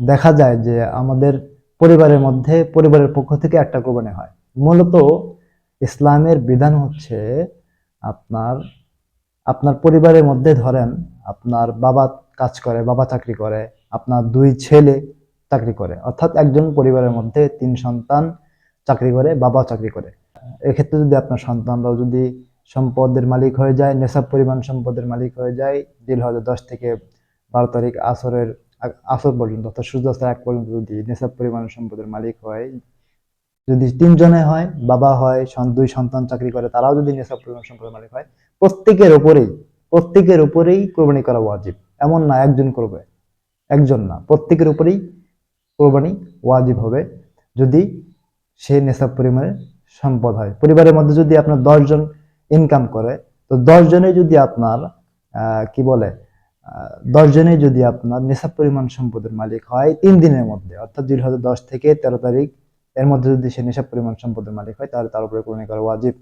দেখা যায় যে আমাদের পরিবারের মধ্যে পরিবারের পক্ষ থেকে একটা কোরবানি হয়। মূলত ইসলামের বিধান হচ্ছে আপনার আপনার পরিবারের মধ্যে ধরেন আপনার বাবা কাজ করে, বাবা চাকরি করে, আপনার দুই ছেলে চাকরি করে, অর্থাৎ একজন পরিবারের মধ্যে তিন সন্তান চাকরি করে বাবা চাকরি করে। এক্ষেত্রে যদি আপনার সন্তানরাও যদি সম্পদের মালিক হয়ে যায়, নেশাব পরিমাণ সম্পদের মালিক হয়ে যায়, দিল হয়তো দশ থেকে বারো তারিখ আসরের আসর পর্যন্ত অর্থাৎ সূর্যাস্তের এক পর্যন্ত যদি নেশাব পরিমাণ সম্পদের মালিক হয়, যদি তিনজনে হয়, বাবা হয় দুই সন্তান চাকরি করে, তারাও যদি নেশাব পরিমাণ সম্পদের মালিক হয়, প্রত্যেকের উপরেই প্রত্যেকের উপরেই কোরবানি করা ওয়াজিব। এমন না একজন করবে, একজন না, প্রত্যেকের উপরেই কোরবানি ওয়াজিব হবে যদি সে নেশাব পরিমাণের সম্পদ হয়। পরিবারের মধ্যে যদি আপনার দশজন ইনকাম করে, তো দশজনে যদি আপনার কি বলে দশজনে যদি আপনার নেশা পরিমাণ সম্পদের মালিক হয়, তিন দিনের মধ্যে, অর্থাৎ দুই হাজার দশ থেকে তেরো তারিখ, এর মধ্যে যদি সে নেশা পরিমাণ সম্পদের মালিক হয়, তাহলে তার উপরে কোনো করা ওয়াজিব।